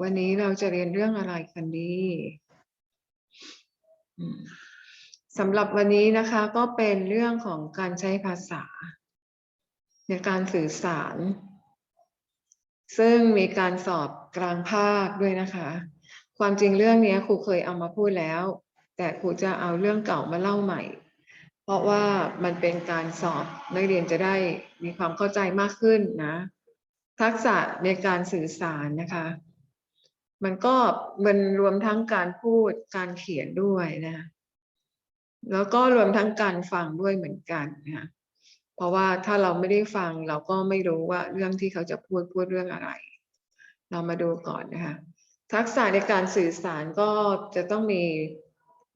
วันนี้เราจะเรียนเรื่องอะไรกันดีสำหรับวันนี้นะคะก็เป็นเรื่องของการใช้ภาษา ในการสื่อสาร ซึ่งมีการสอบกลางภาคด้วยนะคะ ความจริงเรื่องนี้ครูเคยเอามาพูดแล้ว แต่ครูจะเอาเรื่องเก่ามาเล่าใหม่ เพราะว่ามันเป็นการสอบนักเรียนจะได้มีความเข้าใจมากขึ้นนะ ทักษะในการสื่อสารนะคะ มันก็มันรวมทั้งการพูดการเขียนด้วยนะแล้วก็รวมทั้งการฟังด้วยเหมือนกันนะคะเพราะว่าถ้าเราไม่ได้ฟังเราก็ไม่รู้ว่าเรื่องที่เขาจะพูดพูดเรื่องอะไร เรามาดูก่อนนะคะทักษะในการสื่อสารก็จะต้องมี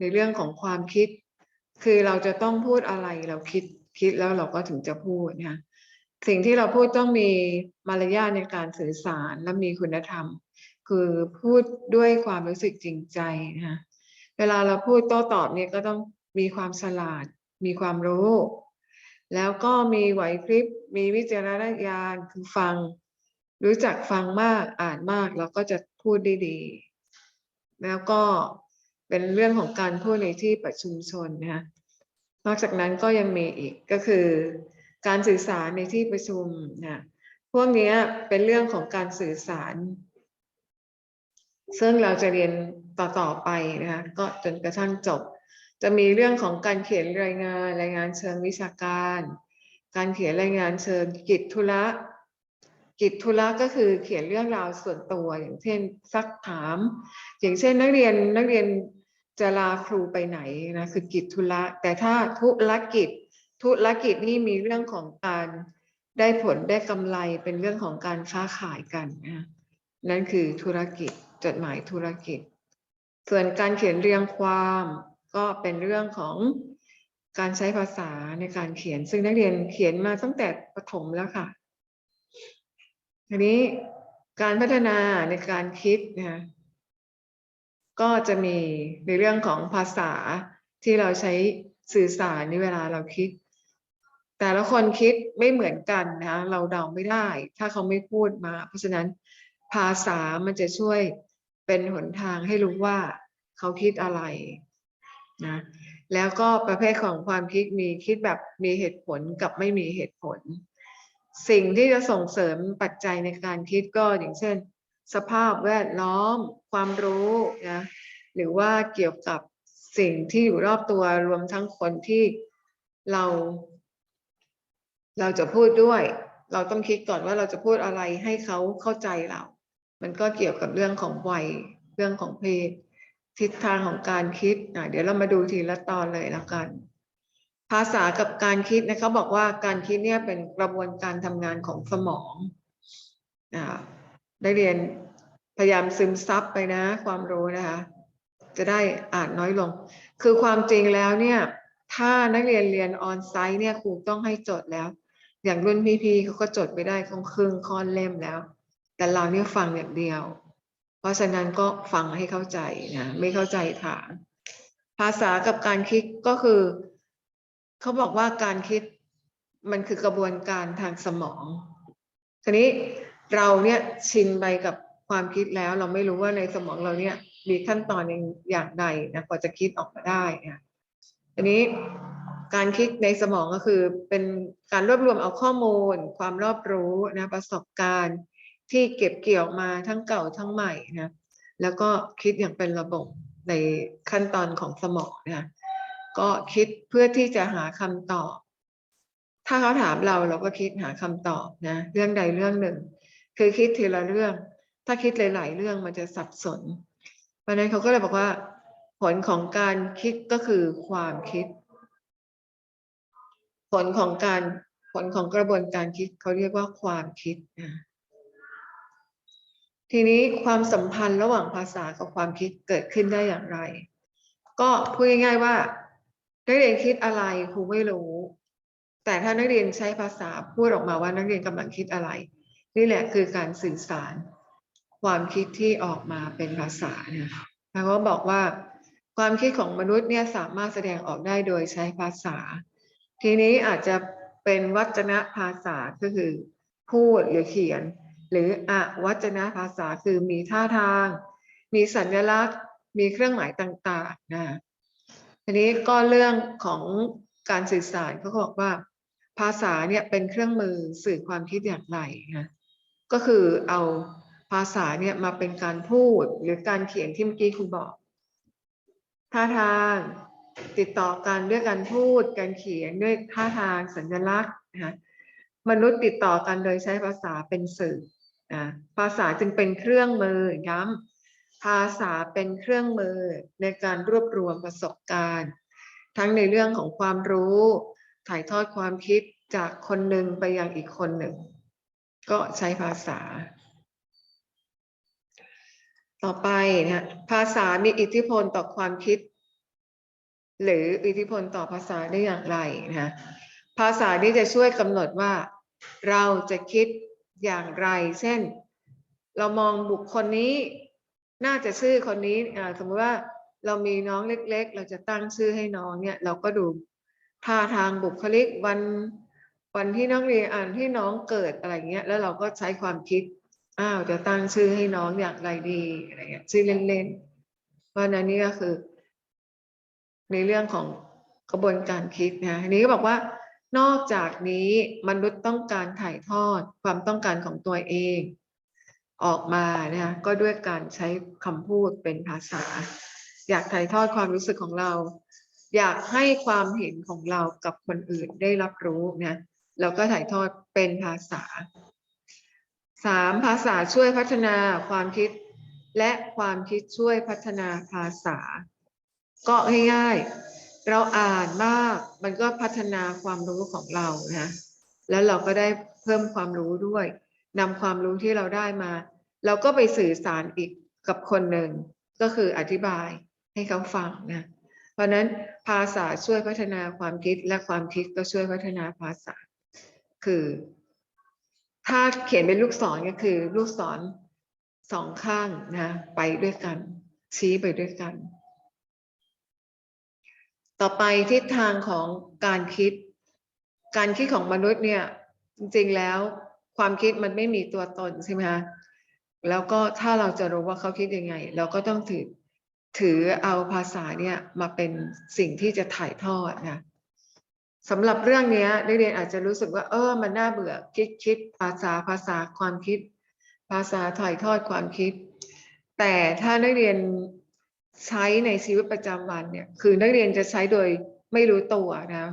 ในเรื่องของความคิด คือเราจะต้องพูดอะไรเราคิดคิดแล้วเราก็ถึงจะพูดนะคะ สิ่งที่เราพูดต้องมีมารยาทในการสื่อสารและมีคุณธรรม คือพูดด้วยความรู้สึกจริงใจนะคะเวลาเราพูดโต้ตอบเนี่ยก็ต้องมีความฉลาด มีความรู้ แล้วก็มีไหวพริบมีวิจารณญาณคือฟัง รู้จักฟังมากอ่านมากเราก็จะพูดได้ดี แล้วก็เป็นเรื่องของการพูดในที่ประชุมชนนะคะนอกจากนั้นก็ยังมีอีกก็คือ การสื่อสารในที่ประชุมนะพวกนี้เป็นเรื่องของการสื่อสาร ซึ่งเราจะเรียนต่อๆไปนะคะก็จนกระทั่งจบ จะมีเรื่องของการเขียนรายงานรายงานเชิงวิชาการ การเขียนรายงานเชิงกิจธุระกิจธุระก็คือเขียนเรื่องราวส่วนตัวอย่างเช่นซักถาม อย่างเช่นนักเรียนนักเรียนจะลาครูไปไหนนะคือกิจธุระแต่ถ้าธุรกิจ ธุรกิจนี่มีเรื่องของการได้ผลได้กำไรเป็นเรื่องของการค้าขายกันนะนั่นคือธุรกิจจดหมายธุรกิจ ส่วนการเขียนเรียงความก็เป็นเรื่องของการใช้ภาษาในการเขียน ซึ่งนักเรียนเขียนมาตั้งแต่ประถมแล้วค่ะทีนี้การพัฒนาในการคิดนะคะก็จะมีในเรื่องของภาษาที่เราใช้สื่อสารในเวลาเราคิด แต่ละคนคิดไม่เหมือนกันนะเราเดาไม่ได้ ถ้าเขาไม่พูดมา เพราะฉะนั้นภาษามันจะช่วยเป็นหนทางให้รู้ว่าเขาคิดอะไรนะแล้วก็ประเภทของความคิดมีคิดแบบมีเหตุผลกับไม่มีเหตุผล สิ่งที่จะส่งเสริมปัจจัยในการคิดก็อย่างเช่น สภาพแวดล้อม ความรู้นะหรือว่าเกี่ยวกับสิ่งที่อยู่รอบตัวรวมทั้งคนที่เรา เราจะพูดด้วย เราต้องคิดก่อนว่าเราจะพูดอะไรให้เขาเข้าใจเรา มันก็เกี่ยวกับเรื่องของวัยเรื่องของเพศทิศทางของการคิดอะเดี๋ยวเรามาดูทีละตอนเลยแล้วกัน ภาษากับการคิดนะเขาบอกว่าการคิดเนี่ยเป็นกระบวนการทำงานของสมองอ่าได้เรียนพยายามซึมซับไปนะ ความรู้นะคะ จะได้อ่านน้อยลง คือความจริงแล้วเนี่ย ถ้านักเรียนเรียนออนไซต์เนี่ยครูต้องให้จดแล้ว อย่างรุ่นพี่ๆเขาก็จดไปได้คงครึ่งค่อนเล่มแล้ว แต่เราเนี่ยฟังอย่างเดียว เพราะฉะนั้นก็ฟังให้เข้าใจนะไม่เข้าใจถามภาษากับการคิดก็คือเขาบอกว่าการคิดมันคือกระบวนการทางสมองทีนี้เราเนี่ยชินไปกับความคิดแล้วเราไม่รู้ว่าในสมองเราเนี่ยมีขั้นตอนอย่างใดนะกว่าจะคิดออกมาได้นะทีนี้ การคิดในสมองก็คือเป็นการรวบรวมเอาข้อมูล ความรอบรู้นะประสบการณ์ที่เก็บเกี่ยวมาทั้งเก่าทั้งใหม่นะแล้วก็คิดอย่างเป็นระบบในขั้นตอนของสมองนะก็คิดเพื่อที่จะหาคำตอบ ถ้าเขาถามเราเราก็คิดหาคำตอบนะเรื่องใดเรื่องหนึ่ง คือคิดทีละเรื่อง ถ้าคิดหลาย ๆ เรื่องมันจะสับสน เพราะนั้นเขาก็เลยบอกว่า ผลของการคิดก็คือความคิด ผลของการผลของกระบวนการคิดเขาเรียกว่าความคิดนะทีนี้ความสัมพันธ์ระหว่างภาษากับความคิดเกิดขึ้นได้อย่างไร ก็พูดง่ายๆว่านักเรียนคิดอะไรครูไม่รู้ แต่ถ้านักเรียนใช้ภาษาพูดออกมาว่านักเรียนกำลังคิดอะไร นี่แหละคือการสื่อสาร ความคิดที่ออกมาเป็นภาษาเนี่ยแล้วก็บอกว่า ความคิดของมนุษย์เนี่ยสามารถแสดงออกได้โดยใช้ภาษา ทีนี้อาจจะเป็นวัจนะภาษาก็คือ พูดหรือเขียน หรืออวัจนภาษาคือมีท่าทาง มีสัญลักษณ์ มีเครื่องหมายต่างๆนะทีนี้ก็เรื่องของการสื่อสารเขาบอกว่า ภาษาเนี่ยเป็นเครื่องมือสื่อความคิดอย่างไรนะก็คือเอาภาษาเนี่ยมาเป็นการพูดหรือการเขียนที่เมื่อกี้ครูบอกท่าทาง ติดต่อกันด้วยการพูด การเขียนด้วยท่าทางสัญลักษณ์นะคะมนุษย์ติดต่อกันโดยใช้ภาษาเป็นสื่อนะภาษาจึงเป็นเครื่องมือย้ำภาษาเป็นเครื่องมือในการรวบรวมประสบการณ์ ทั้งในเรื่องของความรู้ ถ่ายทอดความคิดจากคนหนึ่งไปยังอีกคนหนึ่ง ก็ใช้ภาษา ต่อไปนะภาษามีอิทธิพลต่อความคิด หรืออิทธิพลต่อภาษาได้อย่างไรนะภาษานี้จะช่วยกำหนดว่า เราจะคิดอย่างไร เช่น เรามองบุคคลนี้ น่าจะชื่อคนนี้สมมติว่าเรามีน้องเล็ก ๆ เราจะตั้งชื่อให้น้องเนี่ย เราก็ดูท่าทางบุคลิกวันวันที่นักเรียนอ่านที่น้องเกิดอะไรเงี้ย แล้วเราก็ใช้ความคิดอ้าวจะตั้งชื่อให้น้องอย่างไรดีอะไรเงี้ยชื่อเล่นๆเพราะฉะนั้นนี่ก็คือ ในเรื่องของกระบวนการคิดนะอันนี้ก็บอกว่านอกจากนี้มนุษย์ต้องการถ่ายทอดความต้องการของตัวเอง ออกมานะก็ด้วยการใช้คำพูดเป็นภาษา อยากถ่ายทอดความรู้สึกของเรา อยากให้ความเห็นของเรากับคนอื่นได้รับรู้นะเราก็ถ่ายทอดเป็นภาษาสามภาษาช่วยพัฒนาความคิด และความคิดช่วยพัฒนาภาษา ก็ง่ายๆ เราอ่านมากมันก็พัฒนาความรู้ของเรานะแล้วเราก็ได้เพิ่มความรู้ด้วยนำความรู้ที่เราได้มา เราก็ไปสื่อสารอีกกับคนหนึ่ง ก็คืออธิบายให้เขาฟังนะเพราะฉะนั้นภาษาช่วยพัฒนาความคิดและความคิดก็ช่วยพัฒนาภาษา คือ ถ้าเขียนเป็นลูกศรก็คือ ลูกศรสองข้างนะ ไปด้วยกัน ชี้ไปด้วยกัน ต่อไปทิศทางของการคิด การคิดของมนุษย์เนี่ย จริงๆแล้วความคิดมันไม่มีตัวตนใช่ไหมคะแล้วก็ถ้าเราจะรู้ว่าเขาคิดยังไง เราก็ต้องถือถือเอาภาษาเนี่ยมาเป็นสิ่งที่จะถ่ายทอดนะสำหรับเรื่องนี้นักเรียนอาจจะรู้สึกว่า เออ มันน่าเบื่อคิดคิดภาษาภาษาความคิด ภาษาถ่ายทอดความคิด แต่ถ้านักเรียน ใช้ในชีวิตประจำวันเนี่ย คือนักเรียนจะใช้โดยไม่รู้ตัวนะ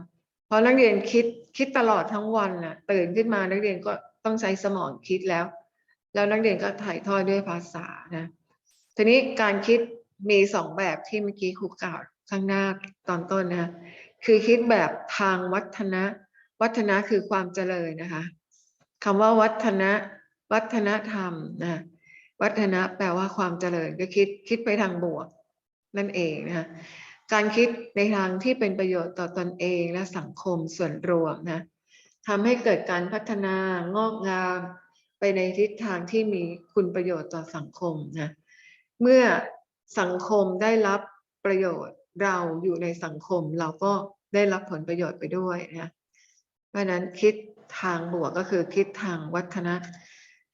เพราะนักเรียนคิดคิดตลอดทั้งวันน่ะ ตื่นขึ้นมานักเรียนก็ต้องใช้สมองคิดแล้ว แล้วนักเรียนก็ถ่ายทอดด้วยภาษานะ ทีนี้การคิดมีสองแบบที่เมื่อกี้ครูกล่าวข้างหน้าตอนต้นนะ คือคิดแบบทางวัฒนะ วัฒนะคือความเจริญนะคะคำว่าวัฒนะวัฒนธรรมนะวัฒนะแปลว่าความเจริญก็คิดคิดไปทางบวก นั่นเองนะคะการคิดในทางที่เป็นประโยชน์ต่อตอนเองและสังคมส่วนรวมนะทำให้เกิดการพัฒนางอกงามไปในทิศทางที่มีคุณประโยชน์ต่อสังคมนะเมื่อสังคมได้รับประโยชน์เราอยู่ในสังคมเราก็ได้รับผลประโยชน์ไปด้วยนะเพราะนั้นคิดทางบวกก็คือคิดทางวัฒนะ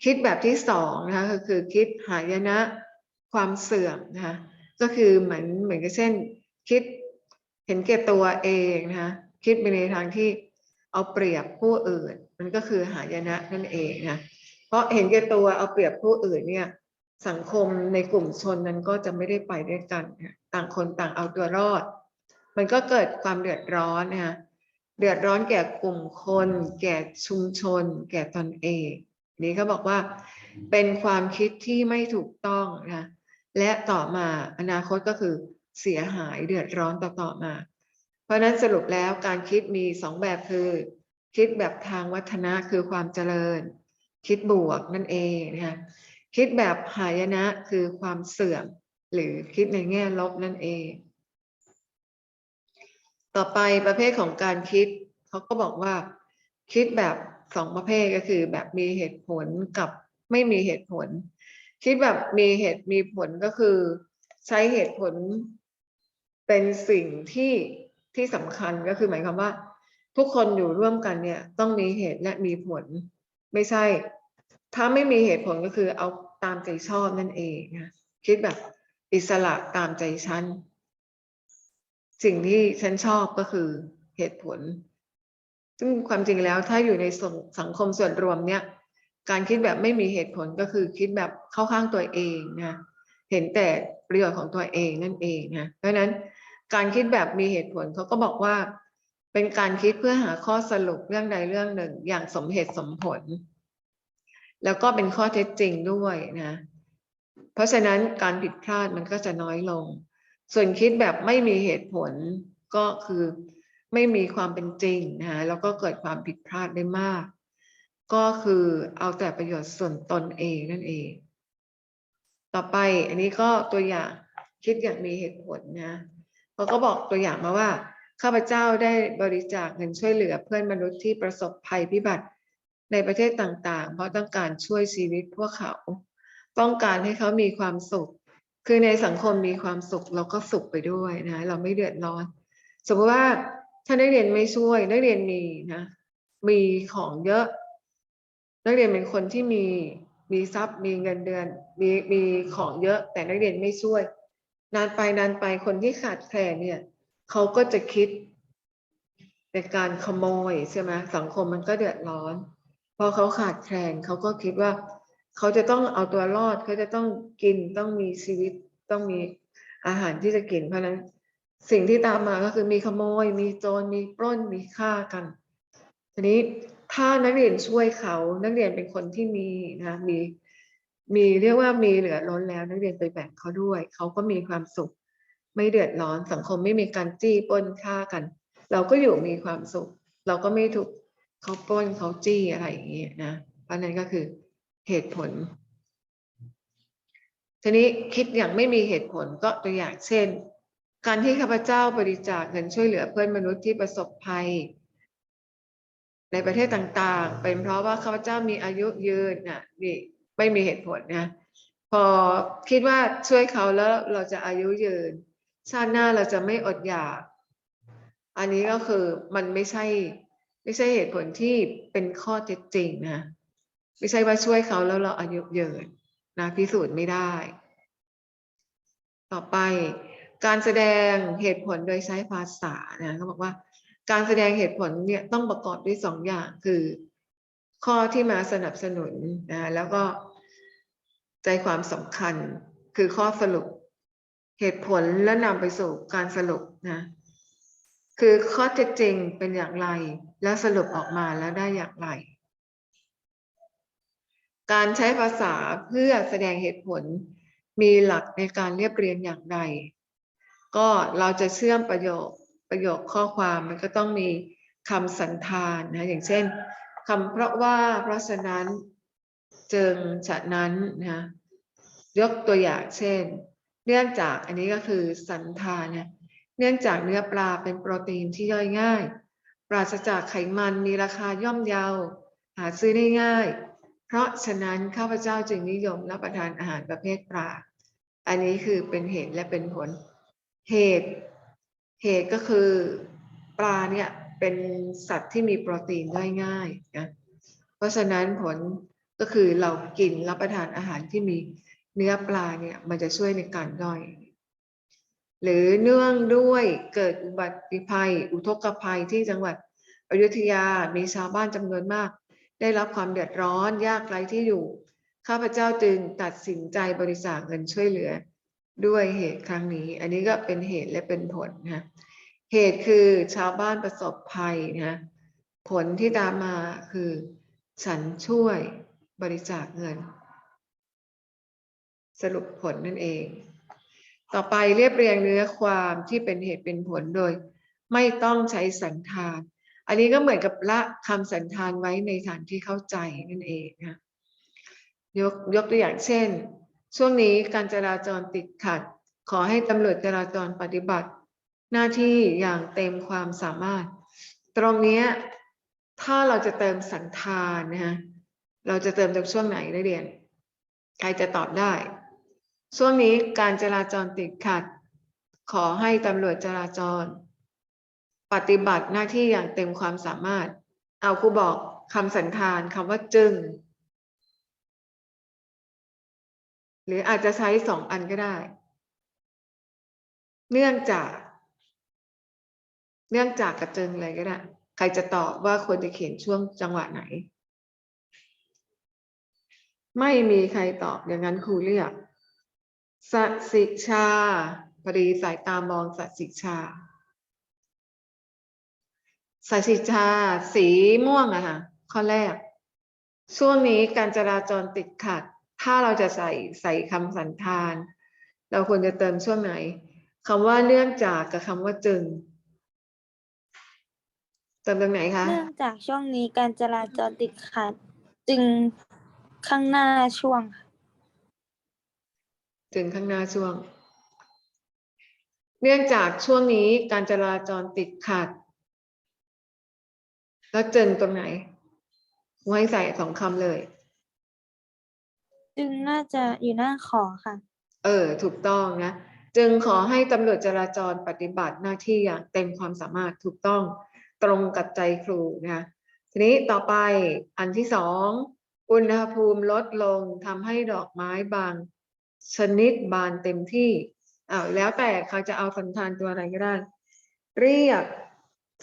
คิดแบบที่สองนะคะก็คือคิดหายนะความเสื่อมนะคะ ก็คือเหมือนเหมือนกับเช่น คิดเห็นแก่ตัวเองนะคะคิดไปในทางที่เอาเปรียบผู้อื่น มันก็คือหายนะนั่นเองนะเพราะเห็นแก่ตัวเอาเปรียบผู้อื่นเนี่ยสังคมในกลุ่มชนนั้นก็จะไม่ได้ไปด้วยกัน ต่างคนต่างเอาตัวรอด มันก็เกิดความเดือดร้อนนะคะเดือดร้อนแก่กลุ่มคน แก่ชุมชน แก่ตนเอง นี้เขาบอกว่า เป็นความคิดที่ไม่ถูกต้องนะ และต่อมาอนาคตก็คือเสียหายเดือดร้อนต่อต่อมา เพราะนั้นสรุปแล้วการคิดมีสองแบบคือ คิดแบบทางวัฒนะคือความเจริญ คิดบวกนั่นเองนะคะคิดแบบหายนะคือความเสื่อม หรือคิดในแง่ลบนั่นเอง ต่อไปประเภทของการคิดเขาก็บอกว่า คิดแบบสองประเภทก็คือแบบมีเหตุผลกับไม่มีเหตุผล คิดแบบมีเหตุมีผลก็คือ ใช้เหตุผลเป็นสิ่งที่ที่สำคัญก็คือหมายความว่า ทุกคนอยู่ร่วมกันเนี่ย ต้องมีเหตุและมีผล ไม่ใช่ ถ้าไม่มีเหตุผลก็คือเอาตามใจชอบนั่นเองนะคิดแบบอิสระตามใจฉันสิ่งที่ฉันชอบก็คือเหตุผล ซึ่งความจริงแล้วถ้าอยู่ในส่วนสังคมส่วนรวมเนี่ย การคิดแบบไม่มีเหตุผลก็คือคิดแบบเข้าข้างตัวเองนะเห็นแต่ประโยชน์ของตัวเองนั่นเองนะเพราะนั้นการคิดแบบมีเหตุผลเขาก็บอกว่าเป็นการคิดเพื่อหาข้อสรุปเรื่องใดเรื่องหนึ่งอย่างสมเหตุสมผล แล้วก็เป็นข้อเท็จจริงด้วยนะ เพราะฉะนั้นการผิดพลาดมันก็จะน้อยลง ส่วนคิดแบบไม่มีเหตุผลก็คือไม่มีความเป็นจริงนะแล้วก็เกิดความผิดพลาดได้มาก ก็คือเอาแต่ประโยชน์ส่วนตนเองนั่นเอง ต่อไปอันนี้ก็ตัวอย่างคิดอย่างมีเหตุผลนะเขาก็บอกตัวอย่างมาว่า ข้าพเจ้าได้บริจาคเงินช่วยเหลือเพื่อนมนุษย์ที่ประสบภัยพิบัติในประเทศต่างๆ เพราะต้องการช่วยชีวิตพวกเขา ต้องการให้เขามีความสุข คือในสังคมมีความสุขเราก็สุขไปด้วยนะ เราไม่เดือดร้อน สมมติว่าถ้านักเรียนไม่ช่วยนักเรียนมีนะ มีของเยอะ นักเรียนเป็นคนที่มีมีทรัพย์ มีเงินเดือนมีมีของเยอะแต่นักเรียนไม่ช่วย นานไปนานไปคนที่ขาดแคลนเนี่ยเขาก็จะคิดในการขโมยใช่ไหมสังคมมันก็เดือดร้อน พอเขาขาดแคลนเขาก็คิดว่า เขาจะต้องเอาตัวรอดเขาจะต้องกินต้องมีชีวิตต้องมีอาหารที่จะกิน เพราะฉะนั้นสิ่งที่ตามมาก็คือมีขโมย มีโจรมีปล้นมีฆ่ากันทีนี้ ถ้านักเรียนช่วยเขานักเรียนเป็นคนที่มีนะมีมีเรียกว่ามีเหลือล้นแล้ว นักเรียนไปแบ่งเขาด้วย เขาก็มีความสุข ไม่เดือดร้อนสังคมไม่มีการจี้ป้นฆ่ากัน เราก็อยู่มีความสุข เราก็ไม่ถูกเขาป้นเขาจี้อะไรอย่างเงี้ยนะเพราะนั้นก็คือเหตุผล ทีนี้คิดอย่างไม่มีเหตุผลก็ตัวอย่างเช่น การที่ข้าพเจ้าบริจาคเงินช่วยเหลือเพื่อนมนุษย์ที่ประสบภัย ในประเทศต่างๆ เป็นเพราะว่าข้าพเจ้ามีอายุยืนน่ะนี่ไม่มีเหตุผลนะพอคิดว่าช่วยเขาแล้วเราจะอายุยืน ชาติหน้าเราจะไม่อดอยาก อันนี้ก็คือมันไม่ใช่ไม่ใช่เหตุผลที่เป็นข้อเท็จจริงนะไม่ใช่ว่าช่วยเขาแล้วเราอายุยืนนะพิสูจน์ไม่ได้ ต่อไปการแสดงเหตุผลโดยใช้ภาษานะเขาบอกว่า การแสดงเหตุผลเนี่ยต้องประกอบด้วยสองอย่างคือ ข้อที่มาสนับสนุนนะแล้วก็ใจความสำคัญคือข้อสรุปเหตุผลและนำไปสู่การสรุปนะคือข้อเท็จจริงเป็นอย่างไร แล้วสรุปออกมาแล้วได้อย่างไร การใช้ภาษาเพื่อแสดงเหตุผลมีหลักในการเรียบเรียงอย่างไร ก็เราจะเชื่อมประโยค ประโยคข้อความมันก็ต้องมีคำสันธานนะอย่างเช่นคำเพราะว่าเพราะฉะนั้นจึงฉะนั้นนะยกตัวอย่างเช่น เนื่องจากอันนี้ก็คือสันธานเนี่ยเนื่องจากเนื้อปลาเป็นโปรตีนที่ย่อยง่าย ปราศจากไขมันมีราคาย่อมเยา หาซื้อได้ง่าย เพราะฉะนั้นข้าพเจ้าจึงนิยมรับประทานอาหารประเภทปลา อันนี้คือเป็นเหตุและเป็นผล เหตุ เหตุก็คือปลาเนี่ยเป็นสัตว์ที่มีโปรตีนย่อยง่ายนะเพราะฉะนั้นผลก็คือเรากินรับประทานอาหารที่มีเนื้อปลาเนี่ยมันจะช่วยในการย่อย หรือเนื่องด้วยเกิดอุบัติภัย อุทกภัยที่จังหวัดอยุธยามีชาวบ้านจำนวนมาก ได้รับความเดือดร้อนยากไร้ที่อยู่ ข้าพเจ้าจึงตัดสินใจบริจาคเงินช่วยเหลือ ด้วยเหตุครั้งนี้ อันนี้ก็เป็นเหตุและเป็นผลนะเหตุคือชาวบ้านประสบภัยนะผลที่ตามมาคือ ฉันช่วยบริจาคเงิน สรุปผลนั่นเอง ต่อไปเรียบเรียงเนื้อความที่เป็นเหตุเป็นผลโดย ไม่ต้องใช้สันธาน อันนี้ก็เหมือนกับละคำสันธานไว้ในฐานที่เข้าใจนั่นเองนะยกยกตัวอย่างเช่น ช่วงนี้การจราจรติดขัด ขอให้ตำรวจจราจรปฏิบัติ หน้าที่อย่างเต็มความสามารถ ตรงนี้ถ้าเราจะเติมสันธานนะฮะเราจะเติมจากช่วงไหนได้เรียน ใครจะตอบได้ ช่วงนี้การจราจรติดขัด ขอให้ตำรวจจราจร ปฏิบัติหน้าที่อย่างเต็มความสามารถ เอาครูบอกคำสันธานคำว่าจึง หรืออาจจะใช้สองอันก็ได้ เนื่องจาก เนื่องจากกระเจิงอะไรก็ได้ ใครจะตอบว่าควรจะเขียนช่วงจังหวะไหน ไม่มีใครตอบอย่างนั้นครูเรียกสสิชาพอดีสายตามองสสิชาสสิชา สีม่วงอะค่ะข้อแรก ช่วงนี้การจราจรติดขัด ถ้าเราจะใส่ใส่คำสันธาน เราควรจะเติมช่วงไหนคำว่าเนื่องจากกับคำว่าจึง เติมตรงไหนคะ เนื่องจากช่วงนี้การจราจรติดขัด จึงข้างหน้าช่วงค่ะถึงข้างหน้าช่วง เนื่องจากช่วงนี้การจราจรติดขัด แล้วเจนตรงไหนไว้ใส่สองคำเลย จึงน่าจะอยู่หน้าขอค่ะ เออ ถูกต้องนะ จึงขอให้ตำรวจจราจรปฏิบัติหน้าที่อย่างเต็มความสามารถถูกต้องตรงกับใจครูนะคะทีนี้ต่อไปอันที่สองอุณหภูมิลดลงทำให้ดอกไม้บาง ชนิดบานเต็มที่อ้าวแล้วแต่เขาจะเอาสันธานตัวอะไรก็ได้ เรียก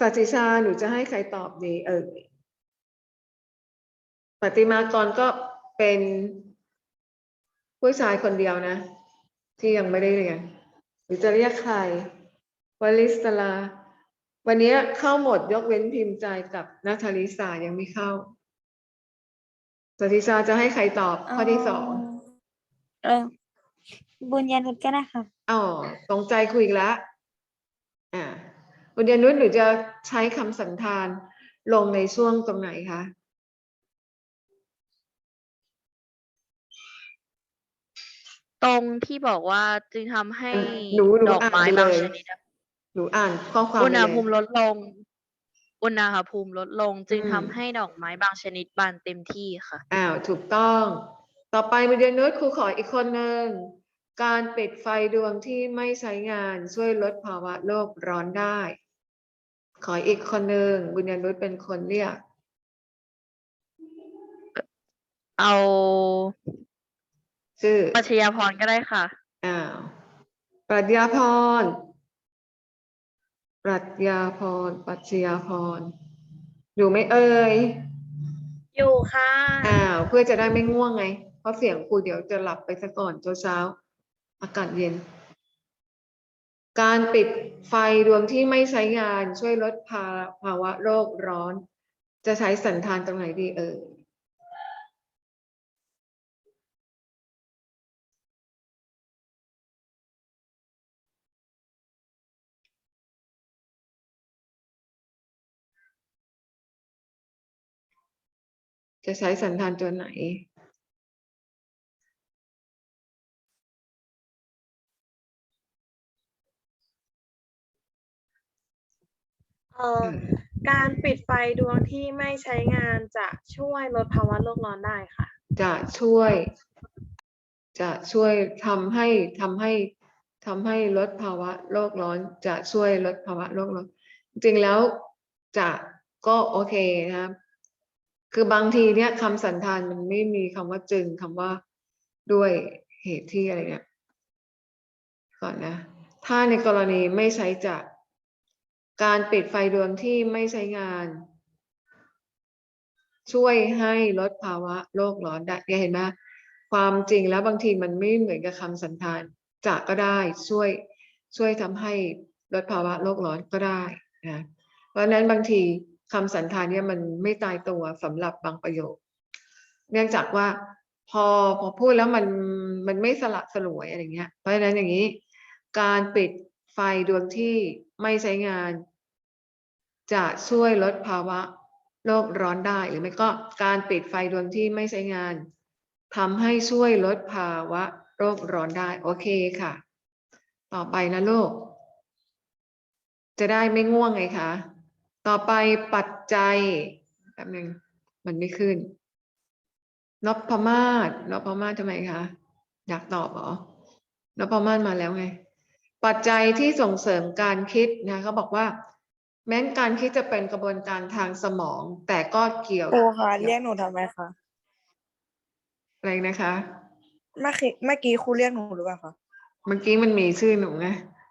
สัจจิชาหนูจะให้ใครตอบดีเออปฏิมากรก็เป็น ผู้ชายคนเดียวนะ ที่ยังไม่ได้เรียน หรือจะเรียกใครวลิสลา วันนี้เข้าหมดยกเว้นพิมพ์ใจกับนัทลิสายังไม่เข้าสติชาจะให้ใครตอบข้อที่สองเออ บุญญานุชก็ได้ค่ะอ๋อตรงใจคุยอีกแล้วอ่าคุณยานุชหรือจะใช้คำสันธานลงในช่วงตรงไหนคะ ตรงที่บอกว่าจึงทำให้หนูหนูดอกไม้อ่านบางเลยชนิดอะหนูอ่านข้อความอุณหไปเลยภูมิลดลง อุณหภูมิลดลง จึงอืม ทำให้ดอกไม้บางชนิดบานเต็มที่ค่ะ อ้าว ถูกต้อง ต่อไปมาเรียนนุชครูขออีกคนหนึ่ง การปิดไฟดวงที่ไม่ใช้งานช่วยลดภาวะโลกร้อนได้ ขออีกคนหนึ่งบุญญานุชเป็นคนเรียก เอา ชื่อปัชญาพรก็ได้ค่ะ อ้าวปรัชญาพร ปรัชญาพร ปรัชญาพร อยู่ไหมเอ่ย อยู่ค่ะ อ้าว เพื่อจะได้ไม่ง่วงไง เพราะเสียงครูเดี๋ยวจะหลับไปซะก่อนเช้าๆอากาศเย็น การปิดไฟดวงที่ไม่ใช้งานช่วยลดภาภาวะโลกร้อน จะใช้สันธานตรงไหนดีเอ่ย จะใช้สันธานตัวไหน เอ่อการปิดไฟดวงที่ไม่ใช้งานจะช่วยลดภาวะโลกร้อนได้ค่ะ จะช่วย จะช่วยทำให้ทำให้ทำให้ลดภาวะโลกร้อน จะช่วยลดภาวะโลกร้อน จริงๆแล้วจะก็โอเคนะครับ คือบางทีเนี่ยคำสันธานมันไม่มีคำว่าจึงคำว่าด้วยเหตุที่อะไรเนี่ยก่อนนะ ถ้าในกรณีไม่ใช้จะการปิดไฟดวงที่ไม่ใช้งาน ช่วยให้ลดภาวะโลกร้อนได้เนี่ยเห็นไหมความจริงแล้วบางทีมันไม่เหมือนกับคำสันธานจะก็ได้ช่วยช่วยทำให้ลดภาวะโลกร้อนก็ได้นะเพราะนั้นบางที คำสันธานเนี่ยมันไม่ตายตัวสำหรับบางประโยค เนื่องจากว่าพอพอพูดแล้วมันมันไม่สละสลวยอะไรเงี้ย เพราะฉะนั้นอย่างนี้ การปิดไฟดวงที่ไม่ใช้งาน จะช่วยลดภาวะโลกร้อนได้หรือไม่ก็การปิดไฟดวงที่ไม่ใช้งานทำให้ช่วยลดภาวะโลกร้อนได้โอเคค่ะ ต่อไปนะลูกจะได้ไม่ง่วงไงคะ ต่อไปปัจจัยแป๊บนึงมันไม่ขึ้นนพมาศนพมาศทำไมคะอยากตอบเหรอนพมาศมาแล้วไง ปัจจัยที่ส่งเสริมการคิดนะเขาบอกว่า แม้นการคิดจะเป็นกระบวนการทางสมอง แต่ก็เกี่ยวครูคะเรียกหนูทำไมคะอะไรนะคะเมื่อกี้เมื่อกี้ครูเรียกหนูหรือเปล่าคะเมื่อกี้มันมีชื่อหนูไง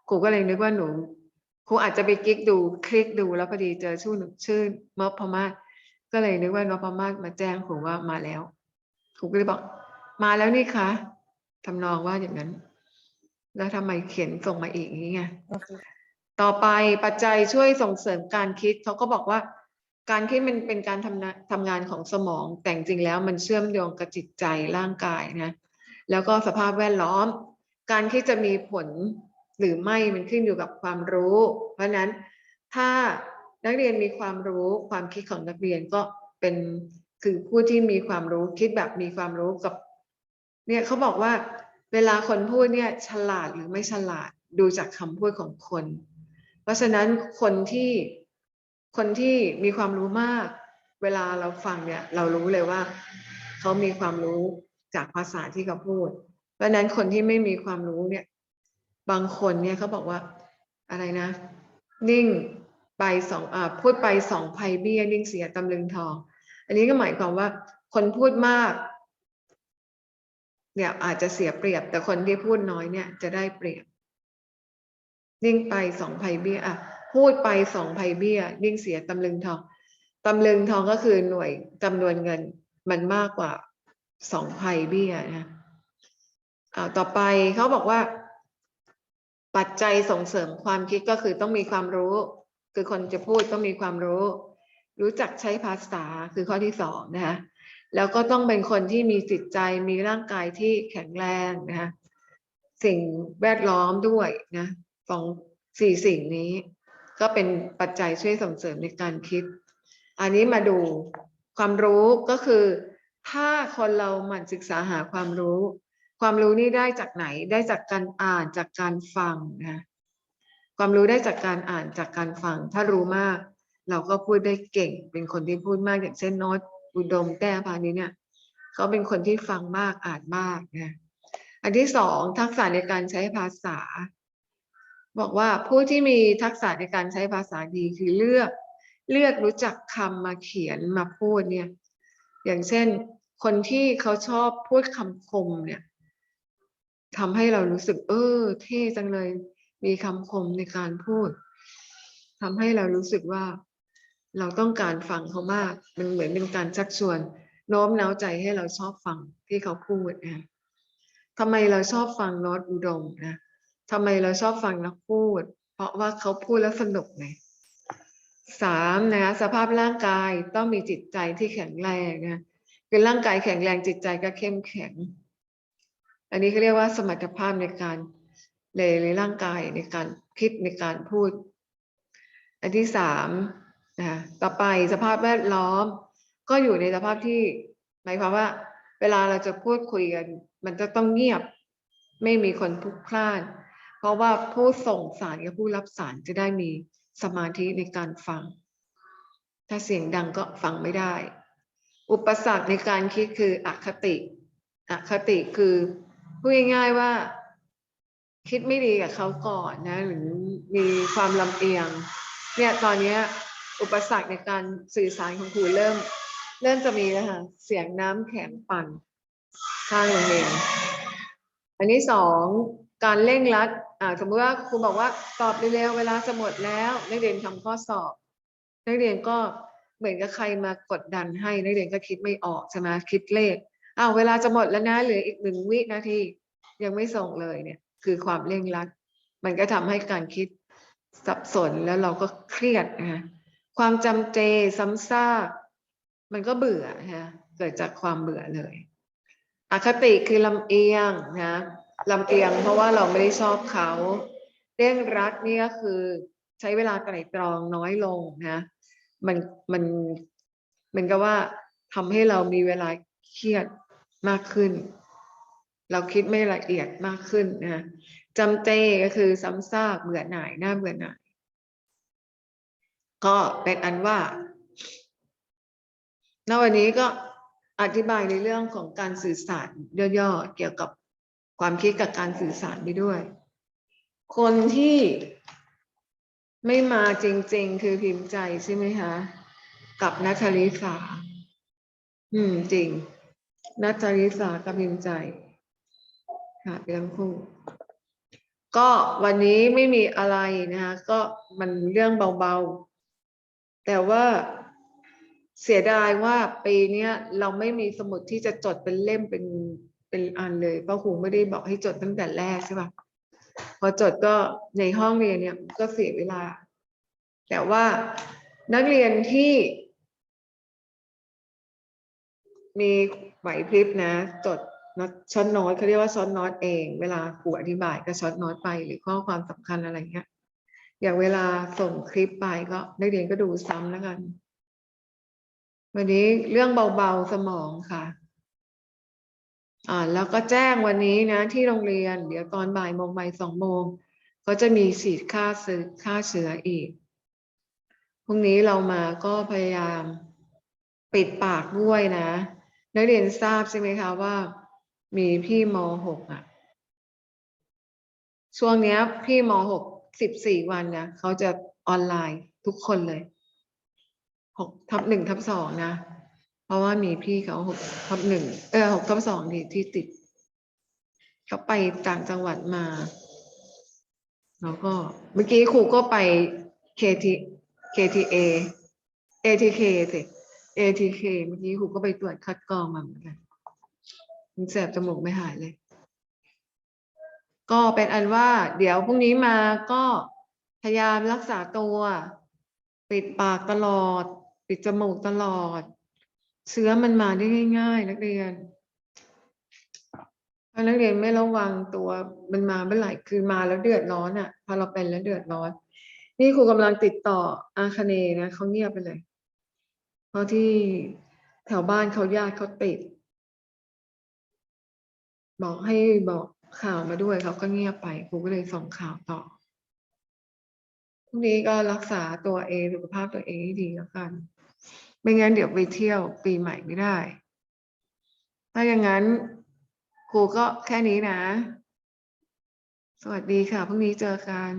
ครูก็เลยนึกว่าหนู ครูอาจจะไปกิ๊กดูคลิกดูแล้วพอดีเจอชื่อหนูชื่อนพมาศก็เลยนึกว่านพมาศมาแจ้งครูว่ามาแล้วครูก็เลยบอก มาแล้วนี่คะทำนองว่าอย่างนั้น แล้วทำไมเขียนส่งมาอีกอย่างนี้ไงต่อไปปัจจัยช่วยส่งเสริมการคิดเขาก็บอกว่า การคิดมันเป็นการทำนะทำงานของสมอง แต่จริงแล้วมันเชื่อมโยงกับจิตใจร่างกายนะ แล้วก็สภาพแวดล้อม การที่จะมีผล หรือไม่มันขึ้นอยู่กับความรู้ เพราะนั้นถ้านักเรียนมีความรู้ความคิดของนักเรียนก็เป็นคือผู้ที่มีความรู้คิดแบบมีความรู้กับ เนี่ยเขาบอกว่า เวลาคนพูดเนี่ยฉลาดหรือไม่ฉลาดดูจากคำพูดของคน เพราะฉะนั้นคนที่คนที่มีความรู้มาก เวลาเราฟังเนี่ยเรารู้เลยว่าเขามีความรู้จากภาษาที่เขาพูด เพราะนั้นคนที่ไม่มีความรู้เนี่ย บางคนเนี่ยเขาบอกว่าอะไรนะ นิ่งไปสองอ่าพูดไปสองภัยเบี้ยนิ่งเสียตำลึงทอง อันนี้ก็หมายความว่า คนพูดมาก เนี่ยอาจจะเสียเปรียบ แต่คนที่พูดน้อยเนี่ยจะได้เปรียบ นิ่งไปสองภัยเบี้ยอะพูดไปสองภัยเบี้ยนิ่งเสียตำลึงทองตำลึงทองก็คือหน่วยจำนวนเงินมันมากกว่าสองภัยเบี้ยนะอ่าต่อไปเขาบอกว่า ปัจจัยส่งเสริมความคิดก็คือต้องมีความรู้ คือคนจะพูดต้องมีความรู้ รู้จักใช้ภาษาคือข้อที่สองนะคะแล้วก็ต้องเป็นคนที่มีจิตใจมีร่างกายที่แข็งแรงนะคะสิ่งแวดล้อมด้วยนะสองสี่สิ่งนี้ ก็เป็นปัจจัยช่วยส่งเสริมในการคิด อันนี้มาดูความรู้ก็คือ ถ้าคนเราหมั่นศึกษาหาความรู้ ความรู้นี่ได้จากไหนได้จากการอ่านจากการฟังนะความรู้ได้จากการอ่านจากการฟัง ถ้ารู้มาก เราก็พูดได้เก่ง เป็นคนที่พูดมากอย่างเช่นโน้ตอุดมแต้พานี้เนี่ยเขาเป็นคนที่ฟังมากอ่านมากนะอันที่สองทักษะในการใช้ภาษา บอกว่าผู้ที่มีทักษะในการใช้ภาษาดีคือเลือก เลือกรู้จักคำมาเขียนมาพูดเนี่ย อย่างเช่น คนที่เขาชอบพูดคำคมเนี่ย ทำให้เรารู้สึก เออ เท่จังเลย มีคำคมในการพูดทำให้เรารู้สึกว่า เราต้องการฟังเขามาก มันเหมือนเป็นการชักชวน โน้มน้าวใจให้เราชอบฟังที่เขาพูดนะทำไมเราชอบฟังโน้ตอุดมนะทำไมเราชอบฟังนักพูด เพราะว่าเขาพูดแล้วสนุกไงสามนะสภาพร่างกายต้องมีจิตใจที่แข็งแรงนะคือร่างกายแข็งแรงจิตใจก็เข้มแข็ง อันนี้เขาเรียกว่าสมรรถภาพในการในในร่างกายในการคิดในการพูด อันที่สามนะต่อไปสภาพแวดล้อม ก็อยู่ในสภาพที่หมายความว่า เวลาเราจะพูดคุยกัน มันจะต้องเงียบ ไม่มีคนพลุกพล่าน เพราะว่าผู้ส่งสารกับผู้รับสารจะได้มีสมาธิในการฟัง ถ้าเสียงดังก็ฟังไม่ได้ อุปสรรคในการคิดคืออคติ อคติคือ พูดง่ายๆว่า คิดไม่ดีกับเขาก่อนนะ หรือมีความลำเอียง เนี่ยตอนเนี้ย อุปสรรคในการสื่อสารของครูเริ่ม เริ่มจะมีแล้วค่ะเสียงน้ำแข็งปั่นข้างโรงเรียนอันที่สองการเร่งรัดอ่าสมมติว่าครูบอกว่าตอบเร็วๆเวลาจะหมดแล้วนักเรียนทำข้อสอบ นักเรียนก็เหมือนกับใครมากดดันให้นักเรียนก็คิดไม่ออกใช่ไหมคิดเลข อ้าวเวลาจะหมดแล้วนะเหลืออีกหนึ่งวินาทียังไม่ส่งเลยเนี่ย คือความเร่งรัด มันก็ทำให้การคิดสับสนแล้วเราก็เครียดนะคะความจำเจซ้ำซากมันก็เบื่อนะเกิดจากความเบื่อเลยอคติคือลำเอียงนะลำเอียงเพราะว่าเราไม่ได้ชอบเขาเร่งรัดนี่ก็คือใช้เวลาไตร่ตรองน้อยลงนะมันมันมันก็ว่าทำให้เรามีเวลาเครียด มากขึ้น เราคิดไม่ละเอียดมากขึ้นนะจำเจก็คือซ้ำซากเบื่อหน่ายน่าเบื่อหน่าย ก็เป็นอันว่าณวันนี้ก็อธิบายในเรื่องของการสื่อสารย่อๆเกี่ยวกับความคิดกับการสื่อสารไปด้วย คนที่ไม่มาจริง ๆ คือพิมพ์ใจใช่ไหมคะ กับนัทลิสาอืม จริง นัทลิสากับพิมใจ ค่ะเป็นทั้งคู่ ก็วันนี้ไม่มีอะไรนะคะ ก็มันเรื่องเบาๆ แต่ว่าเสียดายว่าปีนี้เราไม่มีสมุดที่จะจดเป็นเล่มเป็นเป็นอันเลยเพราะครูไม่ได้บอกให้จดตั้งแต่แรกใช่ปะพอจดก็ในห้องเรียนเนี่ยก็เสียเวลา แต่ว่านักเรียนที่ มี ไหวพริบนะ จดน็อตช็อตโน้ตเขาเรียกว่าช็อตโน้ตเอง เวลาครูอธิบายก็ช็อตโน้ตไปหรือข้อความสำคัญอะไรเงี้ยอย่างเวลาส่งคลิปไปก็นักเรียนก็ดูซ้ำแล้วกัน วันนี้เรื่องเบาๆสมองค่ะอ่าแล้วก็แจ้งวันนี้นะ ที่โรงเรียน เดี๋ยวตอนบ่ายโมงบ่ายสองโมงก็จะมีฉีดค่าเชื้อค่าเชื้ออีกพรุ่งนี้เรามาก็พยายามปิดปากด้วยนะ นักเรียนทราบใช่ไหมคะว่า มีพี่มหกอะ ช่วงเนี้ย พี่มหกสิบสี่วันนะเขาจะออนไลน์ทุกคนเลยหกทับหนึ่งทับสองนะ เพราะว่ามีพี่เขาหกทับหนึ่งเออหกทับสองที่ที่ติด เขาไปต่างจังหวัดมา แล้วก็เมื่อกี้ครูก็ไป KT KTA ATK สิ ATK เมื่อกี้ครูก็ไปตรวจคัดกรองมาเหมือนกันมันแสบจมูกไม่หายเลย ก็เป็นอันว่า เดี๋ยวพรุ่งนี้มาก็พยายามรักษาตัว ปิดปากตลอด ปิดจมูกตลอด เชื้อมันมาได้ง่าย ๆ นักเรียนถ้านักเรียนไม่ระวังตัวมันมาเมื่อไหร่คือมาแล้วเดือดร้อนอะ พอเราเป็นแล้วเดือดร้อน นี่ครูกำลังติดต่ออาคเนย์นะเขาเงียบไปเลย เพราะที่แถวบ้านเขาญาติเขาติด บอกให้บอกข่าวมาด้วยเขาก็เงียบไปครูก็เลยส่งข่าวต่อพรุ่งนี้ก็รักษาตัวเองสุขภาพตัวเองให้ดีแล้วกัน ไม่งั้นเดี๋ยวไปเที่ยวปีใหม่ไม่ได้ ถ้าอย่างนั้นครูก็แค่นี้นะ สวัสดีค่ะพรุ่งนี้เจอกัน